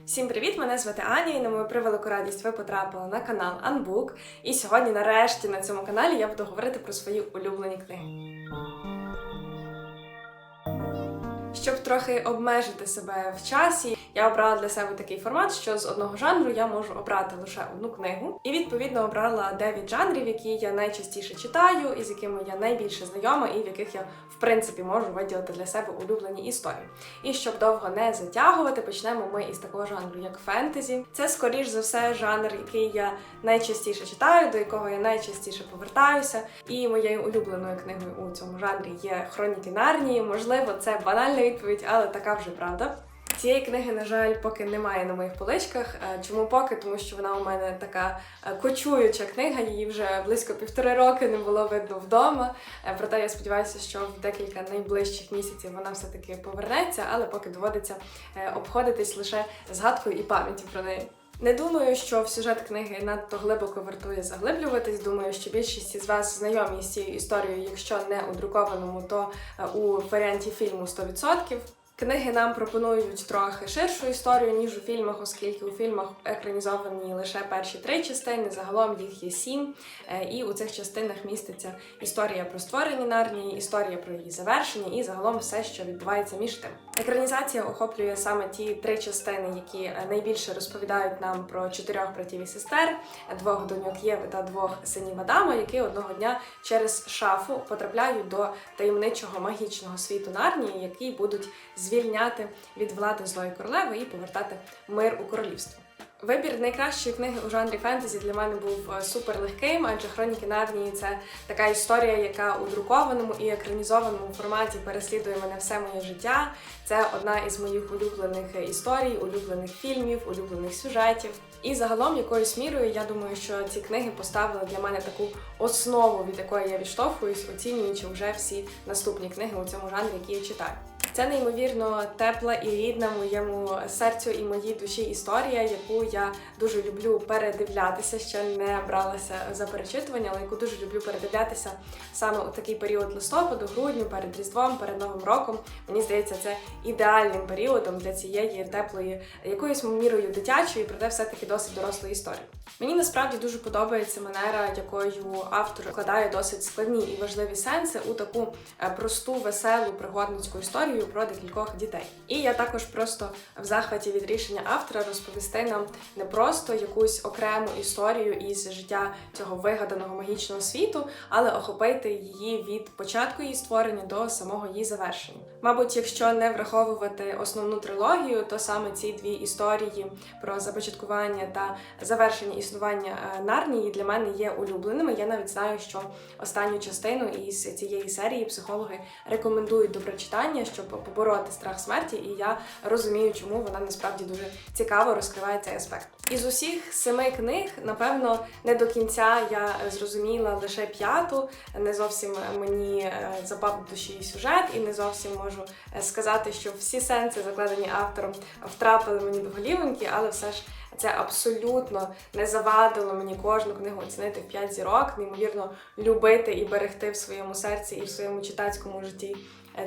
Всім привіт! Мене звати Аня, і на мою превелику радість ви потрапили на канал Unbook. І сьогодні, нарешті, на цьому каналі я буду говорити про свої улюблені книги. Щоб трохи обмежити себе в часі, я обрала для себе такий формат, що з одного жанру я можу обрати лише одну книгу, і відповідно обрала 9 жанрів, які я найчастіше читаю, і з якими я найбільше знайома, і в яких я в принципі можу виділити для себе улюблені історії. І щоб довго не затягувати, почнемо ми із такого жанру, як фентезі. Це скоріш за все жанр, який я найчастіше читаю, до якого я найчастіше повертаюся. І моєю улюбленою книгою у цьому жанрі є Хроніки Нарнії. Можливо, це банальна відповідь, але така вже правда. Цієї книги, на жаль, поки немає на моїх поличках. Е, Чому поки? Тому що вона у мене така е, кочуюча книга, її вже близько півтори роки не було видно вдома. Е, Проте я сподіваюся, що в декілька найближчих місяців вона все-таки повернеться, але поки доводиться обходитись лише згадкою і пам'яттю про неї. Не думаю, що в сюжет книги надто глибоко вартує заглиблюватись. Думаю, що більшість із вас знайомі з цією історією, якщо не у друкованому, то е, у варіанті фільму 100%. Книги нам пропонують трохи ширшу історію, ніж у фільмах, оскільки у фільмах екранізовані лише перші три частини, загалом їх є сім. Е, І у цих частинах міститься історія про створення Нарнії, історія про її завершення і загалом все, що відбувається між тим. Екранізація охоплює саме ті три частини, які е, найбільше розповідають нам про чотирьох братів і сестер, двох доньок Єви та двох синів Адама, які одного дня через шафу потрапляють до таємничого магічного світу Нарнії, які будуть звільняти від влади злої королеви і повертати мир у королівство. Вибір найкращої книги у жанрі фентезі для мене був е, супер легким, адже хроніки Нарнії це така історія, яка у друкованому і екранізованому форматі переслідує мене все моє життя. Це одна із моїх улюблених історій, улюблених фільмів, улюблених сюжетів. І загалом, якоюсь мірою, я думаю, що ці книги поставили для мене таку основу, від якої я відштовхуюсь, оцінюючи вже всі наступні книги у цьому жанрі, які я читаю. Це неймовірно тепла і рідна моєму серцю і моїй душі історія, яку я дуже люблю передивлятися. Ще не бралася за перечитування, але яку дуже люблю передивлятися саме у такий період листопаду, грудню, перед різдвом, перед новим роком. Мені здається, це ідеальним періодом для цієї теплої, якоюсь мірою дитячої, проте все-таки досить дорослої історії. Мені насправді дуже подобається манера, якою автор вкладає досить складні і важливі сенси у таку е, просту, веселу пригодницьку історію про декількох дітей. І я також просто в захваті від рішення автора розповісти нам не просто якусь окрему історію із життя цього вигаданого магічного світу, але охопити її від початку її створення до самого її завершення. Мабуть, якщо не враховувати основну трилогію, то саме ці дві історії про започаткування та завершення існування е, Нарнії для мене є улюбленими. Я навіть знаю, що останню частину із цієї серії психологи рекомендують до прочитання, щоб побороти страх смерті, і я розумію, чому вона насправді дуже цікаво розкриває цей аспект. Із усіх семи книг, напевно, не до кінця я зрозуміла лише п'яту. Не зовсім мені е, запав душі сюжет, і не зовсім можу е, сказати, що всі сенси, закладені автором, втрапили мені до голівоньки, але все ж. Це абсолютно не завадило мені кожну книгу оцінити в 5 зірок, неймовірно любити і берегти в своєму серці і в своєму читацькому житті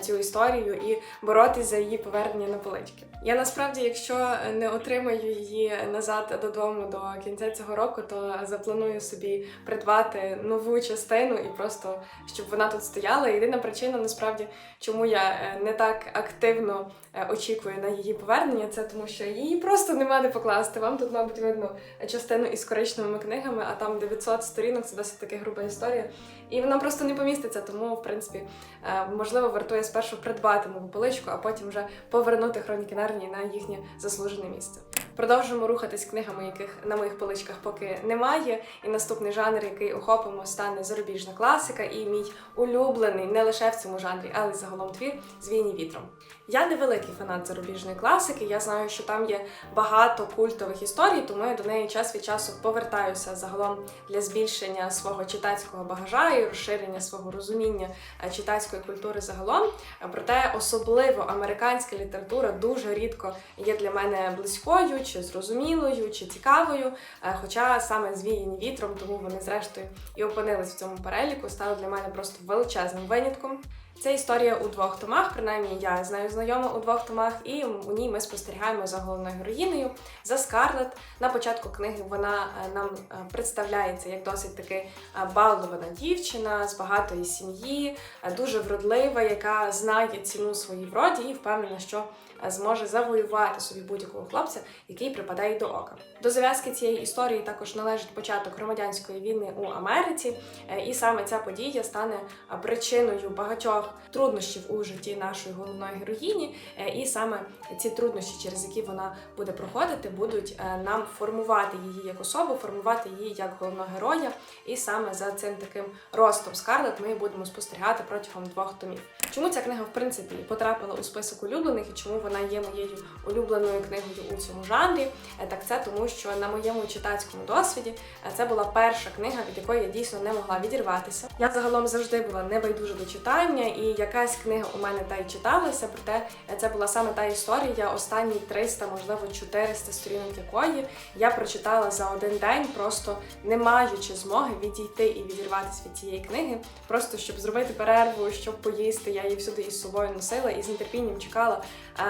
цю історію і боротись за її повернення на полички. Я насправді, якщо не отримаю її назад додому до кінця цього року, то запланую собі придбати нову частину і просто щоб вона тут стояла. Єдина причина, насправді, чому я е, не так активно е, очікую на її повернення, це тому, що її просто нема де покласти. Вам тут, мабуть, видно частину із коричневими книгами, а там 900 сторінок, це досить таки груба історія. І вона просто не поміститься, тому, в принципі, е, можливо, вартує спершу придбати нову поличку, а потім вже повернути хроніки Нарнії на їхнє заслужене місце. Продовжимо рухатись книгами, яких на моїх поличках поки немає. І наступний жанр, який охопимо, стане зарубіжна класика, і мій улюблений не лише в цьому жанрі, але й загалом твір «Звійні вітром. Я не великий фанат зарубіжної класики. Я знаю, що там є багато культових історій, тому я до неї час від часу повертаюся загалом для збільшення свого читацького багажа і розширення свого розуміння е, читацької культури загалом. Проте особливо американська література дуже рідко є для мене близькою, чи зрозумілою, чи цікавою. Е, Хоча саме звіяні вітром, тому вони зрештою і опинились в цьому переліку, стали для мене просто величезним винятком. Це історія у двох томах, принаймні я з нею знайома у двох томах, і у ній ми спостерігаємо за головною героїнею, за Скарлет. На початку книги вона е, нам е, представляється як досить таки балована дівчина з багатої сім'ї, дуже вродлива, яка знає ціну своїй вроді і впевнена, що зможе завоювати собі будь-якого хлопця, який припадає до ока. До зав'язки цієї історії також належить початок громадянської війни у Америці, е, і саме ця подія стане е, причиною багатьох труднощів у житті нашої головної героїні. Е, І саме ці труднощі, через які вона буде проходити, будуть е, нам формувати її як особу, формувати її як головного героя. І саме за цим таким ростом Скарлет ми будемо спостерігати протягом двох томів. Чому ця книга в принципі потрапила у список улюблених і чому вона є моєю улюбленою книгою у цьому жанрі? Е, Так це тому, що на моєму читацькому досвіді е, це була перша книга, від якої я дійсно не могла відірватися. Я загалом завжди була небайдужа до читання, і якась книга у мене та й читалася, проте е, це була саме та історія, останні 300, можливо 400 сторінок якої я прочитала за один день, просто не маючи змоги відійти і відірватися від цієї книги, просто щоб зробити перерву, щоб поїсти. Я її всюди із собою носила і з нетерпінням чекала,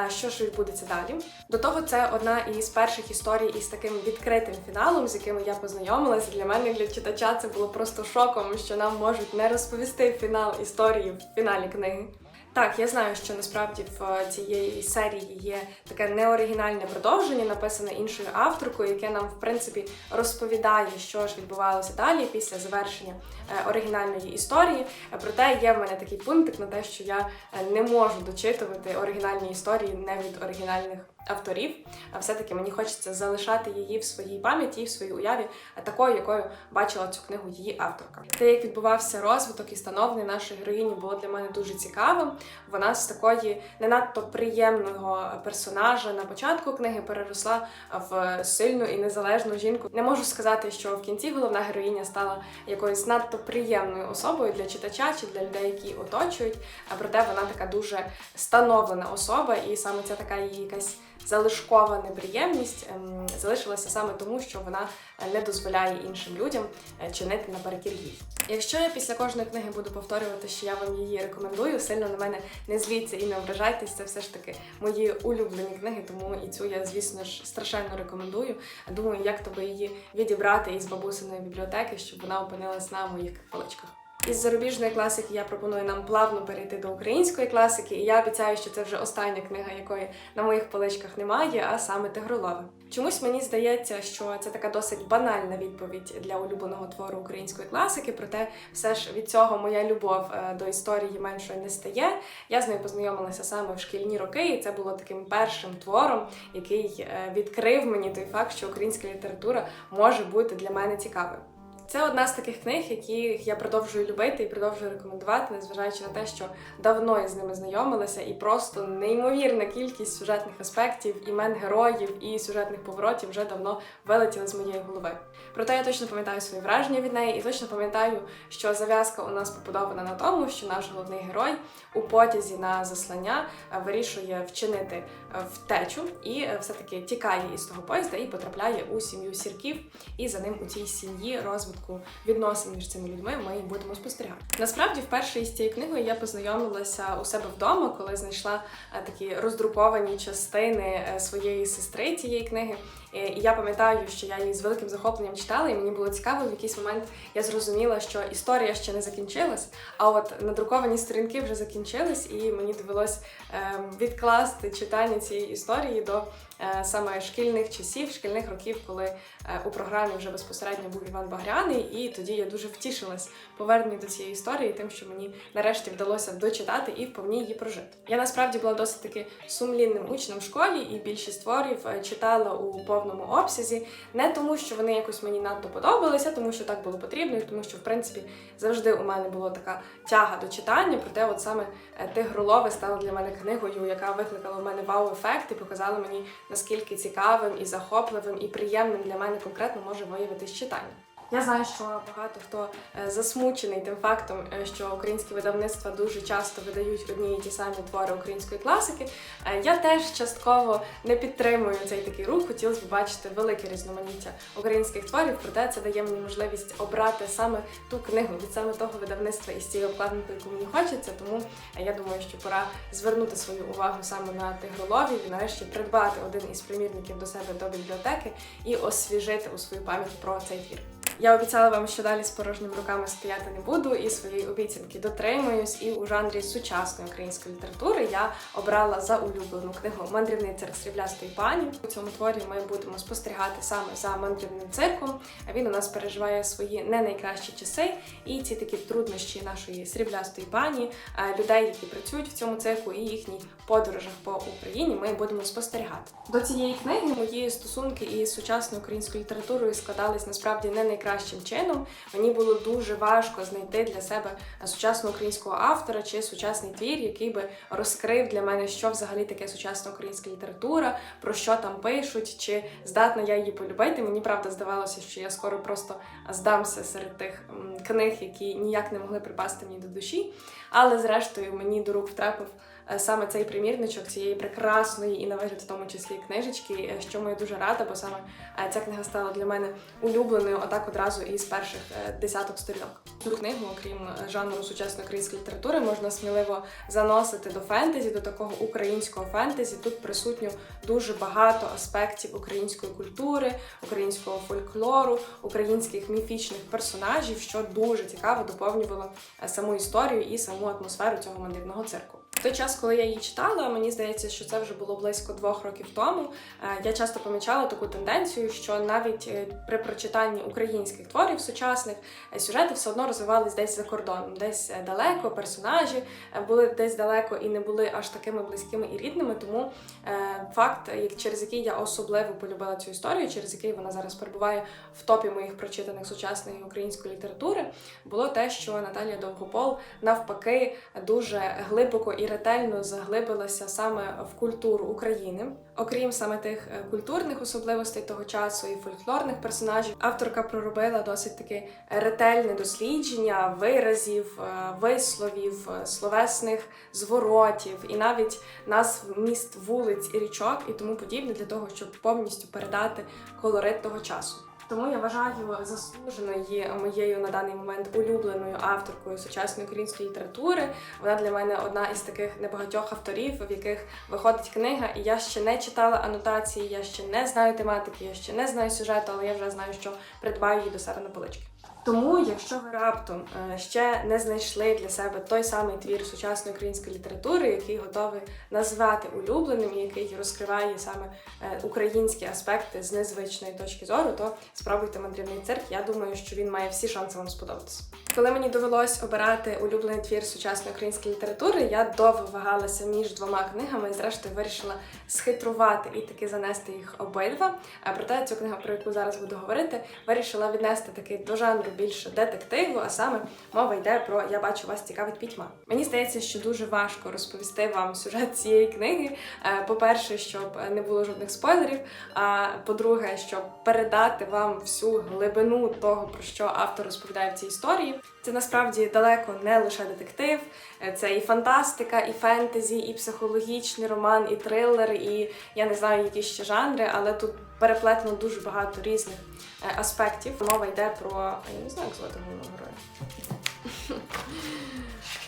що ж відбудеться далі. До того, це одна із перших історій із таким відкритим фіналом, з якими я познайомилася. Для мене, для читача, це було просто шоком, що нам можуть не розповісти фінал історії в фіналі книги. Так, я знаю, що насправді в е, цієї серії є таке неоригінальне продовження, написане іншою авторкою, яке нам в принципі розповідає, що ж відбувалося далі після завершення е, оригінальної історії. Е, Проте є в мене такий пунктик на те, що я не можу дочитувати оригінальні історії не від оригінальних авторів. А все-таки мені хочеться залишати її в своїй пам'яті в своїй уяві такою, якою бачила цю книгу її авторка. Те, як відбувався розвиток і становлення нашої героїні, було для мене дуже цікавим. Вона з такої не надто приємного персонажа на початку книги переросла в сильну і незалежну жінку. Не можу сказати, що в кінці головна героїня стала якоюсь надто приємною особою для читача чи для людей, які оточують. А проте вона така дуже становлена особа, і саме це така її якась залишкова неприємність ем, залишилася саме тому, що вона не дозволяє іншим людям е, чинити наперекір їй. Якщо я після кожної книги буду повторювати, що я вам її рекомендую, сильно на мене не зліться і не ображайтесь. Це все ж таки мої улюблені книги, тому і цю я, звісно ж, страшенно рекомендую. Думаю, як тобі її відібрати із бабусиної бібліотеки, щоб вона опинилась на моїх поличках. Із зарубіжної класики я пропоную нам плавно перейти до української класики, і я обіцяю, що це вже остання книга, якої на моїх поличках немає, а саме Тигролова. Чомусь мені здається, що це така досить банальна відповідь для улюбленого твору української класики, проте все ж від цього моя любов е, до історії меншою не стає. Я з нею познайомилася саме в шкільні роки, і це було таким першим твором, який е, відкрив мені той факт, що українська література може бути для мене цікавою. Це одна з таких книг, яких я продовжую любити і продовжую рекомендувати, незважаючи на те, що давно я з ними знайомилася, і просто неймовірна кількість сюжетних аспектів, імен героїв і сюжетних поворотів вже давно вилетіли з моєї голови. Проте я точно пам'ятаю свої враження від неї і точно пам'ятаю, що зав'язка у нас побудована на тому, що наш головний герой у потязі на заслання е, вирішує вчинити е, втечу і е, все-таки тікає із того поїзда і потрапляє у сім'ю сірків. І за ним у цій сім'ї розвитку відносин між цими людьми ми будемо спостерігати. Насправді, вперше із цією книгою я познайомилася у себе вдома, коли знайшла е, такі роздруковані частини е, своєї сестри цієї книги. Е, І я пам'ятаю, що я її з великим захопленням читала, і мені було цікаво, в якийсь момент я зрозуміла, що історія ще не закінчилась, а от надруковані сторінки вже закінчились, і мені довелось ем, відкласти читання цієї історії до е, саме шкільних часів, шкільних років, коли е, у програмі вже безпосередньо був Іван Багряний, і тоді я дуже втішилась поверненню до цієї історії, тим, що мені нарешті вдалося дочитати і вповні її прожити. Я насправді була досить таки сумлінним учнем в школі, і більшість творів читала у повному обсязі, не тому, що вони якось мені надто подобалися, тому що так було потрібно, і тому що в принципі завжди у мене була така тяга до читання. Проте, от саме е, Тигролове стало для мене книгою, яка викликала в мене вау-ефект і показала мені наскільки цікавим і захопливим і приємним для мене конкретно може виявитись читання. Я знаю, що багато хто е, засмучений тим фактом, е, що українські видавництва дуже часто видають одні і ті самі твори української класики. Е, Я теж частково не підтримую цей такий рух. Хотілося б бачити велике різноманіття українських творів, проте це дає мені можливість обрати саме ту книгу від саме того видавництва із цією обкладинкою, яку мені хочеться. Тому я думаю, що пора звернути свою увагу саме на тигроловів і нарешті придбати один із примірників до себе до бібліотеки і освіжити у свою пам'ять про цей твір. Я обіцяла вам, що далі з порожніми руками стояти не буду, і своєї обіцянки дотримуюсь. І у жанрі сучасної української літератури я обрала за улюблену книгу Мандрівний цирк сріблястої пані. У цьому творі ми будемо спостерігати саме за мандрівним цирком. Він у нас переживає свої не найкращі часи, і ці такі труднощі нашої сріблястої пані, е, людей, які працюють в цьому цирку, і їхній подорожах по Україні. Ми будемо спостерігати. До цієї книги мої стосунки із сучасною українською літературою складались насправді не найкращим чином. Мені було дуже важко знайти для себе сучасного українського автора чи сучасний твір, який би розкрив для мене, що взагалі таке сучасна українська література, про що там пишуть, чи здатна я її полюбити. Мені правда здавалося, що я скоро просто здамся серед тих книг, які ніяк не могли припасти мені до душі. Але зрештою мені до рук втрапив саме цей примірничок цієї прекрасної і на вигляд в тому числі книжечки, е, що я дуже рада, бо саме е, ця книга стала для мене улюбленою отак одразу із перших е, десяток сторінок. Цю книгу, окрім е, жанру сучасної української літератури, можна сміливо заносити до фентезі, до такого українського фентезі. Тут присутньо дуже багато аспектів української культури, українського фольклору, українських міфічних персонажів, що дуже цікаво доповнювало е, саму історію і саму атмосферу цього мандрівного цирку. Той час, коли я її читала, мені здається, що це вже було близько двох років тому. е, Я часто помічала таку тенденцію, що навіть е, при прочитанні українських творів сучасних е, сюжети все одно розвивались десь за кордоном, десь далеко, персонажі були десь далеко і не були аж такими близькими і рідними. Тому факт, через який я особливо полюбила цю історію, через який вона зараз перебуває в топі моїх прочитаних сучасної української літератури, було те, що Наталія Довгопол навпаки дуже глибоко і ретельно заглибилася саме в культуру України. Окрім саме тих е, культурних особливостей того часу і фольклорних персонажів, авторка проробила досить таки ретельне дослідження виразів, е, висловів, е, словесних зворотів і навіть назв міст вулиць і річок і тому подібне для того, щоб повністю передати колорит того часу. Тому я вважаю заслуженою моєю на даний момент улюбленою авторкою сучасної української літератури. Вона для мене одна із таких небагатьох авторів, в яких виходить книга, і я ще не читала анотації, я ще не знаю тематики, я ще не знаю сюжету, але я вже знаю, що придбаю її до себе на полички. Тому, якщо ви раптом е, ще не знайшли для себе той самий твір сучасної української літератури, який готовий назвати улюбленим, і який розкриває саме е, українські аспекти з незвичної точки зору, то спробуйте мандрівний цирк. Я думаю, що він має всі шанси вам сподобатися. Коли мені довелось обирати улюблений твір сучасної української літератури, я довго вагалася між двома книгами і зрештою вирішила схитрувати і таки занести їх обидва. А проте цю книгу, про яку зараз буду говорити, вирішила віднести таки до жанру більше детективу, а саме мова йде про Я бачу вас цікавить пітьма. Мені здається, що дуже важко розповісти вам сюжет цієї книги. Е, По-перше, щоб не було жодних спойлерів. А по-друге, щоб передати вам всю глибину того, про що автор розповідає в цій історії. Це насправді далеко не лише детектив, е, це і фантастика, і фентезі, і психологічний роман, і трилер, і я не знаю, які ще жанри, але тут переплетено дуже багато різних аспектів. Мова йде про я не знаю, як звати головного героя.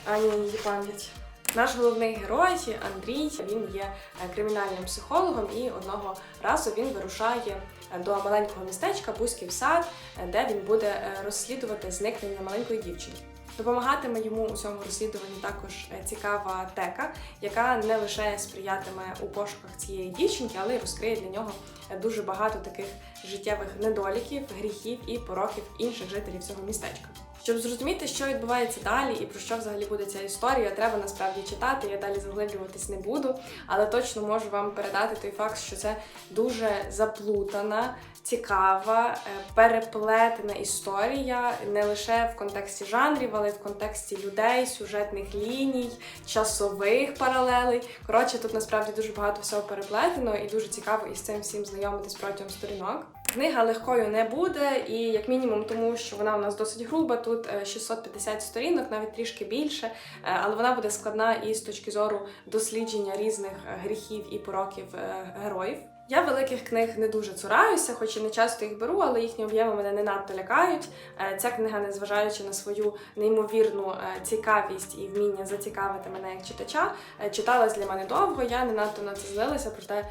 Ані її пам'ять. Наш головний герой Андрій він є е, кримінальним психологом, і одного разу він вирушає е, до маленького містечка Бузький сад, е, де він буде е, розслідувати зникнення маленької дівчинки. Допомагатиме йому у цьому розслідуванні також е, цікава тека, яка не лише сприятиме у пошуках цієї дівчинки, але й розкриє для нього е, дуже багато таких життєвих недоліків, гріхів і пороків інших жителів цього містечка. Щоб зрозуміти, що відбувається далі і про що взагалі буде ця історія, треба насправді читати. Я далі заглиблюватись не буду, але точно можу вам передати той факт, що це дуже заплутана, цікава, е, переплетена історія не лише в контексті жанрів, але й в контексті людей, сюжетних ліній, часових паралелей. Коротше, тут насправді дуже багато всього переплетено і дуже цікаво із цим всім знайомитись протягом сторінок. Книга легкою не буде, і як мінімум, тому що вона у нас досить груба. Тут е, 650 сторінок, навіть трішки більше, е, але вона буде складна і з точки зору дослідження різних е, гріхів і пороків е, героїв. Я великих книг не дуже цураюся, хоч і не часто їх беру, але їхні об'єми мене не надто лякають. Е, Ця книга, незважаючи на свою неймовірну е, цікавість і вміння зацікавити мене як читача, е, читалась для мене довго. Я не надто на це злилася, проте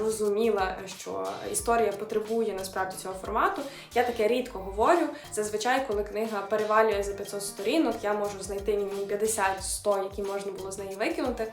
розуміла, що історія потребує насправді цього формату. Я таке рідко говорю. Зазвичай, коли книга перевалює за 500 сторінок, я можу знайти мінімум 50-100, які можна було з неї викинути.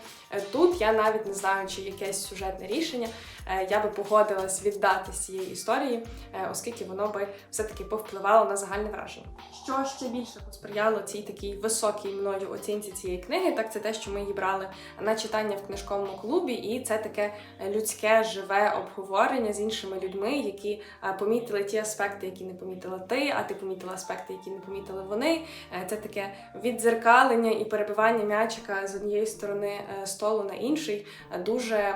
Тут я навіть не знаю, чи якесь сюжетне рішення. Е, Я би погодилась віддати цієї історії, е, оскільки воно би все-таки повпливало на загальне враження. Що ще більше посприяло цій такій високій мною оцінці цієї книги, так це те, що ми її брали на читання в книжковому клубі, і це таке е, людське живе обговорення з іншими людьми, які помітили ті аспекти, які не помітила ти, а ти помітила аспекти, які не помітили вони. Це таке віддзеркалення і перебивання м'ячика з однієї сторони столу на інший дуже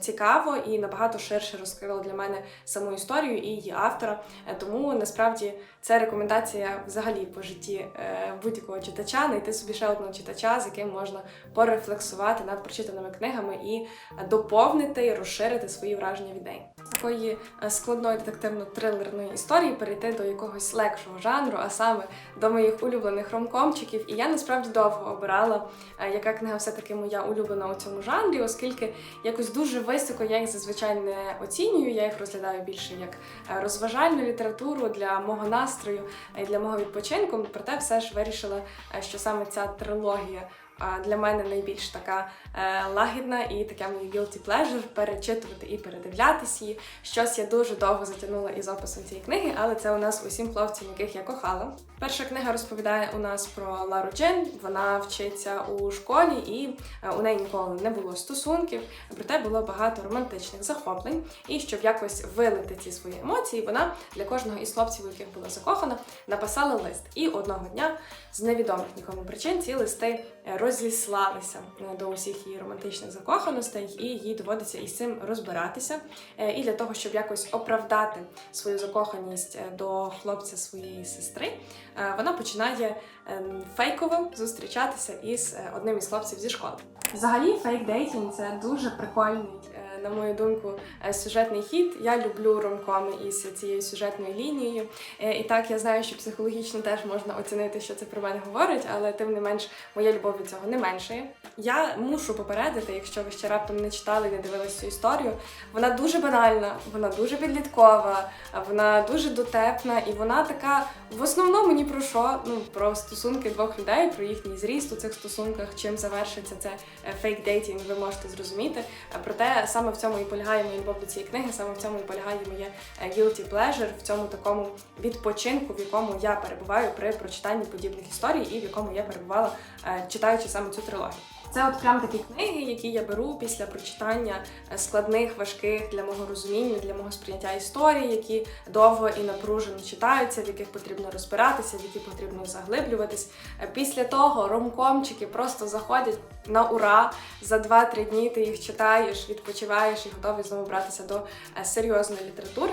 цікаво і набагато ширше розкрило для мене саму історію і її автора. Е, Тому насправді це рекомендація взагалі по житті е, будь-якого читача, знайти собі ще одного читача, з яким можна порефлексувати над прочитаними книгами і е, доповнити розширити свої враження від неї. З такої складної детективно-трилерної історії перейти до якогось легшого жанру, а саме до моїх улюблених ромкомчиків. І я насправді довго обирала, яка книга все-таки моя улюблена у цьому жанрі, оскільки якось дуже високо я їх зазвичай не оцінюю. Я їх розглядаю більше як е, розважальну літературу для мого настрою і для мого відпочинку. Проте все ж вирішила, е, що саме ця трилогія. Для мене найбільш така е, лагідна і таке моє guilty pleasure перечитувати і передивлятись її. Щось я дуже довго затягнула із описом цієї книги, але це у нас усім хлопцям, яких я кохала. Перша книга розповідає у нас про Лару Джен. Вона вчиться у школі, і е, у неї ніколи не було стосунків, проте було багато романтичних захоплень. І щоб якось вилити ці свої емоції, вона для кожного із хлопців, яких була закохана, написала лист. І одного дня з невідомих нікому причин ці листи е, розіслалися е, до усіх її романтичних закоханостей, і їй доводиться із цим розбиратися. Е, І для того, щоб якось оправдати свою закоханість е, до хлопця своєї сестри, вона починає ем, фейково зустрічатися із одним із хлопців зі школи. Взагалі, фейк-дейтінг – це дуже прикольний, на мою думку, е, сюжетний хід. Я люблю ромкоми із цією сюжетною лінією. Е, І так я знаю, що психологічно теж можна оцінити, що це про мене говорить, але тим не менш моя любов від цього не меншає. Я мушу попередити, якщо ви ще раптом не читали не дивились цю історію. Вона дуже банальна, вона дуже підліткова, вона дуже дотепна, і вона така в основному ні про що. Ну про стосунки двох людей, про їхній зріст у цих стосунках, чим завершиться це фейк-дейтінг, ви можете зрозуміти. Е, Проте саме в цьому і полягає моя любов до цієї книги, саме в цьому і полягає моє е, guilty pleasure, в цьому такому відпочинку, в якому я перебуваю при прочитанні подібних історій, і в якому я перебувала, е, читаючи саме цю трилогію. Це от прям такі книги, які я беру після прочитання е, складних, важких для мого розуміння, для мого сприйняття історії, які довго і напружено читаються, в яких потрібно розбиратися, в які потрібно заглиблюватись. Е, Після того ромкомчики просто заходять на ура. За 2-3 дні ти їх читаєш, відпочиваєш і готовий знову братися до е, серйозної літератури.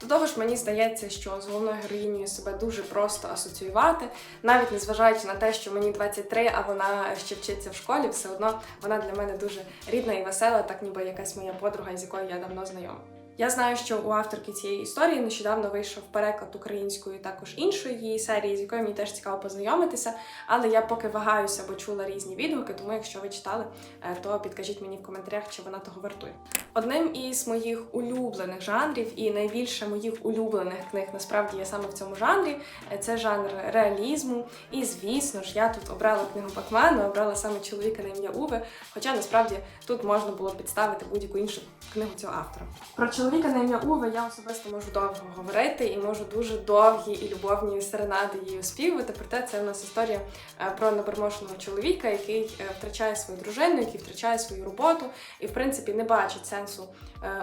До того ж, мені здається, що з головною героїнею себе дуже просто асоціювати, навіть незважаючи на те, що мені 23, а вона ще вчиться в школі, все одно вона для мене дуже рідна і весела, так ніби якась моя подруга, з якою я давно знайома. Я знаю, що у авторки цієї історії нещодавно вийшов переклад української, також іншої її серії, з якою мені теж цікаво познайомитися. Але я поки вагаюся, бо чула різні відгуки, тому якщо ви читали, е, то підкажіть мені в коментарях, чи вона того вартує. Одним із моїх улюблених жанрів і найбільше моїх улюблених книг насправді є саме в цьому жанрі. Е, Це жанр реалізму. І звісно ж, я тут обрала книгу Бакмана, обрала саме чоловіка на ім'я Уве. Хоча насправді тут можна було підставити будь-яку іншу книгу цього автора. Про чоловіка на ім'я Уве я особисто можу довго говорити і можу дуже довгі і любовні серенади її оспівувати. Проте це у нас історія е, про непереможного чоловіка, який е, втрачає свою дружину, який втрачає свою роботу і, в принципі, не бачить сенсу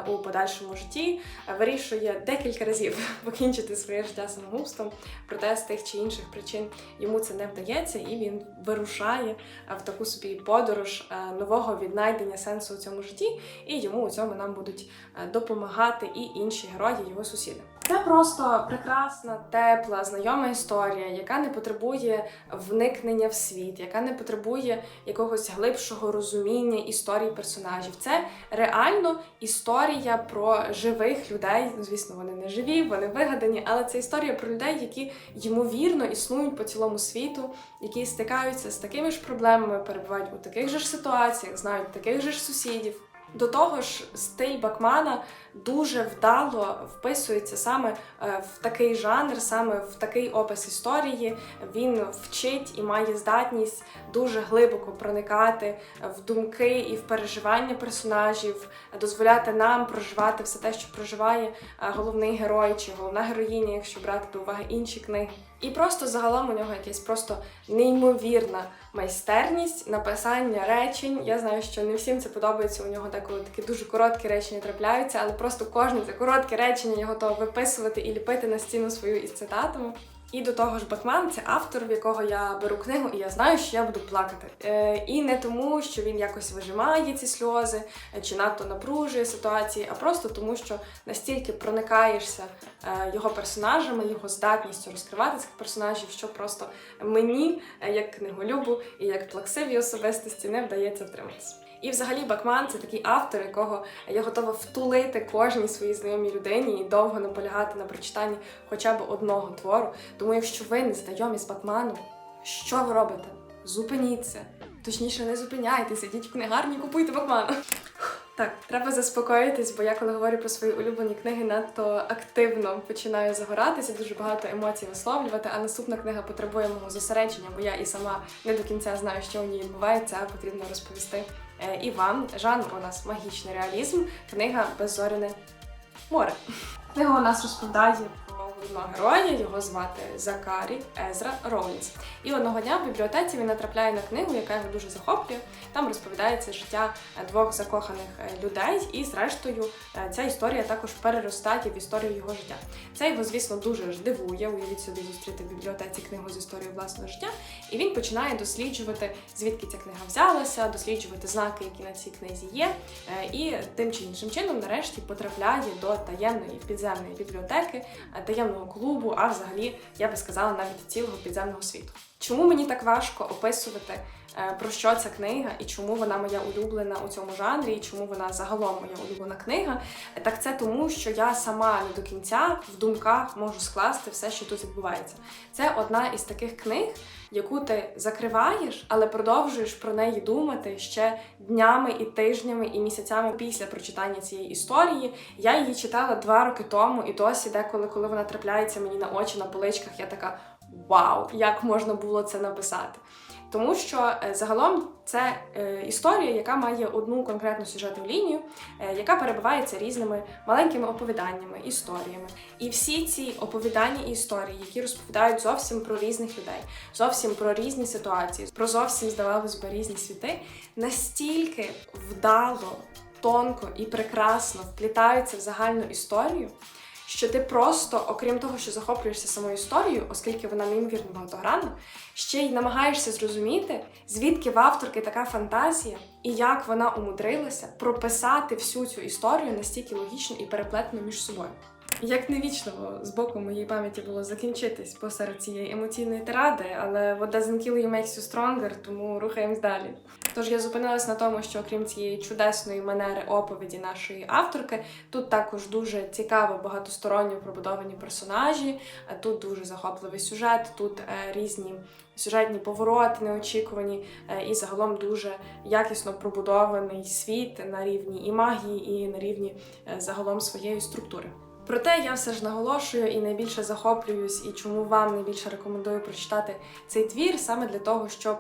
у подальшому житті, е, вирішує декілька разів покінчити своє життя самогубством, проте з тих чи інших причин йому це не вдається, і він вирушає е, в таку собі подорож е, нового віднайдення сенсу у цьому житті, і йому у цьому нам будуть е, допомагати і інші герої, його сусіди. Це просто прекрасна, тепла, знайома історія, яка не потребує вникнення в світ, яка не потребує якогось глибшого розуміння історії персонажів. Це реально історія про живих людей. Звісно, вони не живі, вони вигадані, але це історія про людей, які ймовірно існують по цілому світу, які стикаються з такими ж проблемами, перебувають у таких же ж ситуаціях, знають таких же ж сусідів. До того ж, стиль Бакмана дуже вдало вписується саме е, в такий жанр, саме в такий опис історії. Він вчить і має здатність дуже глибоко проникати в думки і в переживання персонажів, дозволяти нам проживати все те, що проживає е, головний герой чи головна героїня, якщо брати до уваги інші книги. І просто загалом у нього якась просто неймовірна майстерність написання речень. Я знаю, що не всім це подобається. У нього деколи такі дуже короткі речення трапляються, але просто кожне це коротке речення я готова виписувати і ліпити на стіну свою із цитатами. І до того ж, Бакман це автор, в якого я беру книгу, і я знаю, що я буду плакати. Е, і не тому, що він якось вижимає ці сльози е, чи надто напружує ситуації, а просто тому, що настільки проникаєшся е, його персонажами, його здатністю розкривати цих персонажів, що просто мені, е, як книголюбу і як плаксивій особистості, не вдається втриматися. І взагалі Бакман це такий автор, якого я готова втулити кожній своїй знайомій людині і довго наполягати на прочитанні хоча б одного твору. Тому, якщо ви не знайомі з Бакманом, що ви робите? Зупиніться. Точніше, не зупиняйтеся, йдіть в книгарні, купуйте Бакмана. Так, треба заспокоїтись, бо я коли говорю про свої улюблені книги, надто активно починаю загоратися, дуже багато емоцій висловлювати. А наступна книга потребує мого зосередження, бо я і сама не до кінця знаю, що у ній відбувається, а потрібно розповісти і вам. Жанр у нас магічний реалізм, книга Беззоряне море. Книга у нас розповідає головного героя, його звати Закарі Езра Роулінс. І одного дня в бібліотеці він натрапляє на книгу, яка його дуже захоплює. Там розповідається життя двох закоханих е, людей, і зрештою е, ця історія також переростає в історію його життя. Це його, звісно, дуже ж дивує. Уявіть собі зустріти в бібліотеці книгу з історією власного життя. І він починає досліджувати, звідки ця книга взялася, досліджувати знаки, які на цій книзі є, е, і тим чи іншим чином, нарешті, потрапляє до таємної підземної бібліотеки, е, таємного клубу, а взагалі, я би сказала, навіть цілого підземного світу. Чому мені так важко описувати, про що ця книга, і чому вона моя улюблена у цьому жанрі, і чому вона загалом моя улюблена книга? Е, Так це тому, що я сама не до кінця в думках можу скласти все, що тут відбувається. Це одна із таких книг, яку ти закриваєш, але продовжуєш про неї думати ще днями і тижнями і місяцями після прочитання цієї історії. Я її читала два роки тому, і досі, деколи, коли вона трапляється мені на очі на поличках, я така вау, як можна було це написати. Тому що е, загалом це е, історія, яка має одну конкретну сюжетну лінію, е, яка перебивається різними маленькими оповіданнями, історіями. І всі ці оповідання і історії, які розповідають зовсім про різних людей, зовсім про різні ситуації, про зовсім здавалось би різні світи, настільки вдало, тонко і прекрасно вплітаються в загальну історію. Що ти просто, окрім того, що захоплюєшся самою історією, оскільки вона неймовірно багатогранна, ще й намагаєшся зрозуміти, звідки в авторки така фантазія і як вона умудрилася прописати всю цю історію настільки логічно і переплетено між собою. Як не вічно з боку моєї пам'яті було закінчитись посеред цієї емоційної тиради, але what doesn't kill you makes you stronger, тому рухаємось далі. Тож я зупинилась на тому, що окрім цієї чудесної манери оповіді нашої авторки, тут також дуже цікаво багатосторонньо пробудовані персонажі, а тут дуже захопливий сюжет, тут е, різні сюжетні повороти неочікувані, е, і загалом дуже якісно пробудований світ на рівні і магії, і на рівні е, загалом своєї структури. Проте я все ж наголошую і найбільше захоплююсь, і чому вам найбільше рекомендую прочитати цей твір саме для того, щоб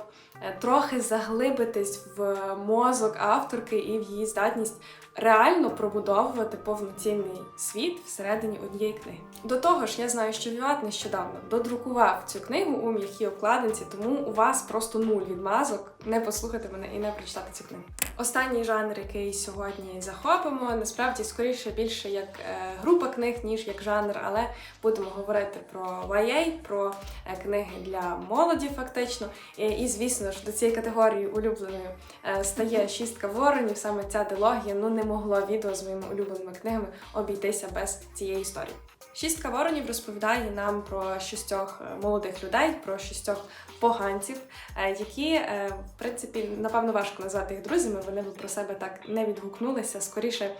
трохи заглибитись в мозок авторки і в її здатність реально пробудовувати повноцінний світ всередині однієї книги. До того ж, я знаю, що Віват нещодавно додрукував цю книгу у м'якій обкладинці, тому у вас просто нуль відмазок не послухати мене і не прочитати цю книгу. Останній жанр, який сьогодні захопимо, насправді скоріше більше як е, група книг, ніж як жанр, але будемо говорити про YA, про е, книги для молоді, фактично. І, і звісно ж, до цієї категорії улюбленою е, стає шістка воронів. Саме ця дилогія ну не могло відео з моїми улюбленими книгами обійтися без цієї історії. Шістка воронів розповідає нам про шістьох е, молодих людей, про шістьох поганців, е, які, в принципі, напевно, важко назвати їх друзями. Вони б про себе так не відгукнулися. Скоріше,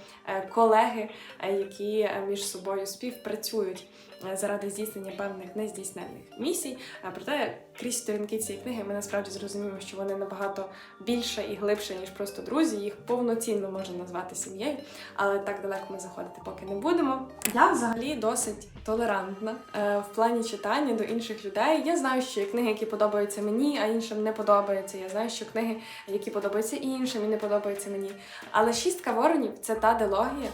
колеги, які між собою співпрацюють заради здійснення певних нездійсненних місій. Е, Проте крізь сторінки цієї книги ми насправді зрозуміємо, що вони набагато більше і глибше, ніж просто друзі. Їх повноцінно можна назвати сім'єю, але так далеко ми заходити поки не будемо. Я взагалі досить толерантна е, в плані читання до інших людей. Я знаю, що є книги, які подобаються мені, а іншим не подобаються. Я знаю, що книги, які подобаються іншим і не подобаються мені. Але шістка воронів це та дилогія.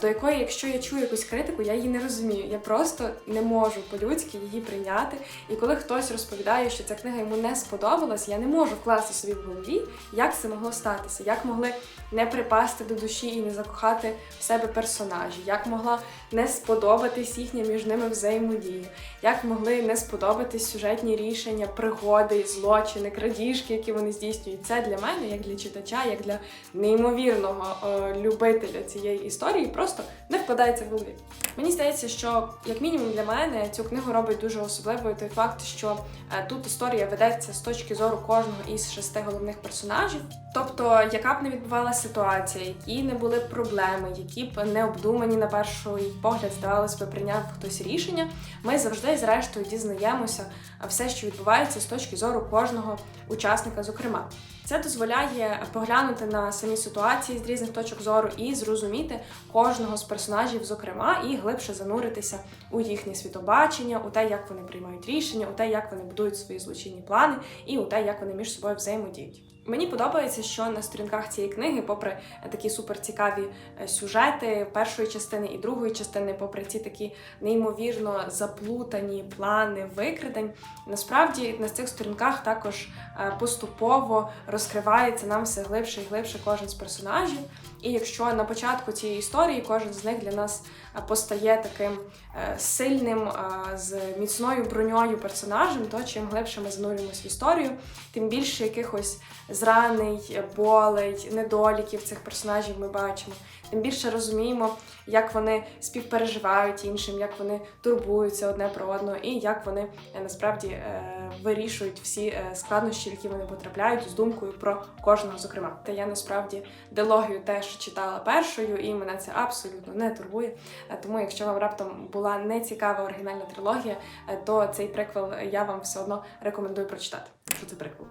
До якої, якщо я чую якусь критику, я її не розумію. Я просто не можу по-людськи її прийняти. І коли хтось розповідає, що ця книга йому не сподобалась, я не можу вкласти собі в голові, як це могло статися, як могли не припасти до душі і не закохати в себе персонажі, як могла не сподобатись їхня між ними взаємодія, як могли не сподобатись сюжетні рішення, пригоди, злочини, крадіжки, які вони здійснюють. Це для мене, як для читача, як для неймовірного е, любителя цієї історії, просто не вкладається в голові. Мені здається, що як мінімум для мене цю книгу робить дуже особливою той факт, що е, тут історія ведеться з точки зору кожного із шести головних персонажів. Тобто, яка б не відбувалася ситуація, які не були б проблеми, які б не обдумані на перший погляд, здавалось би, прийняв хтось рішення, ми завжди, зрештою, дізнаємося все, що відбувається з точки зору кожного учасника, зокрема. Це дозволяє поглянути на самі ситуації з різних точок зору і зрозуміти кожного з персонажів, зокрема, і глибше зануритися у їхнє світобачення, у те, як вони приймають рішення, у те, як вони будують свої злочинні плани, і у те, як вони між собою взаємодіють. Мені подобається, що на сторінках цієї книги, попри е, такі суперцікаві е, сюжети першої частини і другої частини, попри ці такі неймовірно заплутані плани викрадень, насправді на цих сторінках також е, поступово розкривається нам все глибше і глибше кожен з персонажів. І якщо на початку цієї історії кожен з них для нас е, постає таким е, сильним, е, з міцною броньою персонажем, то чим глибше ми занурюємось в історію, тим більше якихось зранень, болей, недоліків цих персонажів ми бачимо. Тим більше розуміємо, як вони співпереживають іншим, як вони турбуються одне про одного, і як вони е, насправді е, вирішують всі е, складнощі, в які вони потрапляють з думкою про кожного, зокрема. Та я насправді дилогію теж читала першою, і мене це абсолютно не турбує. Тому, якщо вам раптом була нецікава оригінальна трилогія, то цей приквел я вам все одно рекомендую прочитати. Що це приквел?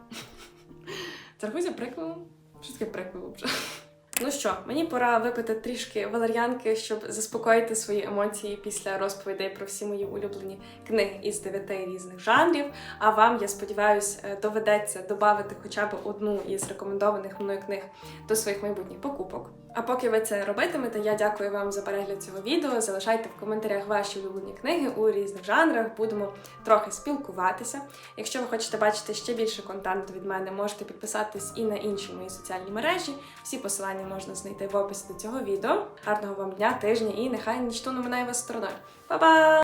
Це рахується приквелом? Що таке приквел вже? Ну що, мені пора випити трішки валер'янки, щоб заспокоїти свої емоції після розповідей про всі мої улюблені книги із дев'яти різних жанрів. А вам, я сподіваюся, доведеться додати хоча б одну із рекомендованих мною книг до своїх майбутніх покупок. А поки ви це робитимете, я дякую вам за перегляд цього відео. Залишайте в коментарях ваші улюблені книги у різних жанрах. Будемо трохи спілкуватися. Якщо ви хочете бачити ще більше контенту від мене, можете підписатись і на інші мої соціальні мережі. Всі посилання можна знайти в описі до цього відео. Гарного вам дня, тижня і нехай нічто не минає вас стороною. Па-па!